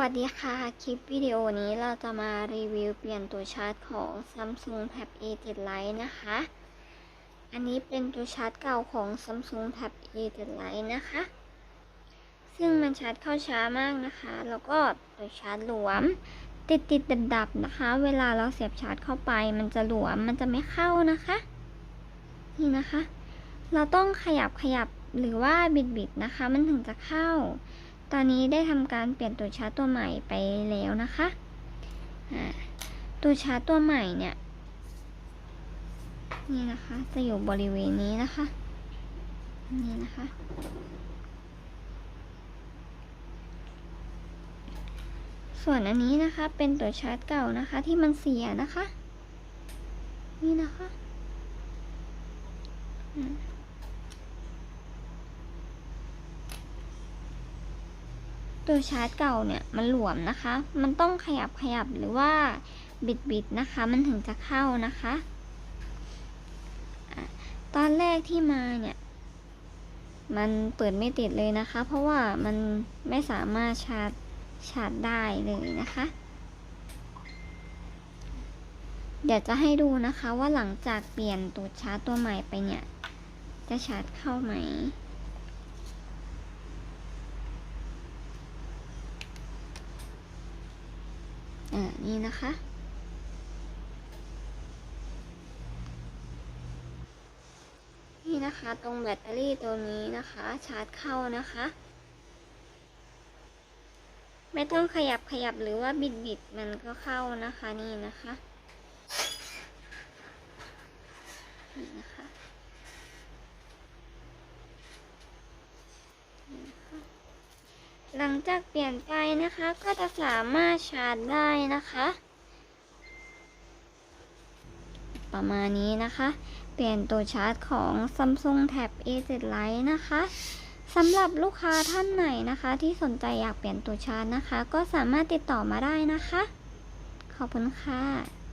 วัสดีค่ะ คลิปวิดีโอนี้เราจะมารีวิวเปลี่ยนตัวชาร์จของ Samsung Tab A7 Lite นะคะ อันนี้เป็นตัวชาร์จเก่าของ Samsung Tab A7 Lite นะคะ ซึ่งมันชาร์จเข้าช้ามากนะคะ แล้วก็ตัวชาร์จหลวม ติดติดดับดับนะคะ เวลาเราเสียบชาร์จเข้าไป มันจะหลวม มันจะไม่เข้านะคะ นี่นะคะ เราต้องขยับขยับหรือว่าบิดบิดนะคะ มันถึงจะเข้า ตอนนี้ได้ทำการเปลี่ยนตัวชาร์จตัวใหม่ไปแล้วนะคะ ตัวชาร์จตัวใหม่เนี่ย นี่นะคะ จะอยู่บริเวณนี้นะคะ นี่นะคะ ส่วนอันนี้นะคะเป็นตัวชาร์จเก่านะคะที่มันเสียนะคะ นี่นะคะ อืม ตัวชาร์จเก่าเนี่ยมันหลวมนะคะ มันต้องขยับขยับหรือว่าบิดบิดนะคะ มันถึงจะเข้านะคะอะตอนแรกที่มาเนี่ย มันเปิดไม่ติดเลยนะคะ เพราะว่ามันไม่สามารถชาร์จชาร์จได้เลยนะคะ เดี๋ยวจะให้ดูนะคะว่าหลังจากเปลี่ยนตัวชาร์จตัวใหม่ไปเนี่ย จะชาร์จเข้าไหม อ่านี่นะคะ นี่นะคะตรงแบตเตอรี่ตัวนี้นะคะ ชาร์จเข้านะคะ ไม่ต้องขยับขยับหรือว่าบิดบิดมันก็เข้านะคะนี่นะคะนี่นะคะ หลังจากเปลี่ยนไปนะคะก็จะสามารถชาร์จได้นะคะ ประมาณนี้นะคะ เปลี่ยนตัวชาร์จของ Samsung Tab A7 Lite นะคะสำหรับลูกค้าท่านไหนนะคะ ที่สนใจอยากเปลี่ยนตัวชาร์จนะคะ ก็สามารถติดต่อมาได้นะคะ ขอบคุณค่ะ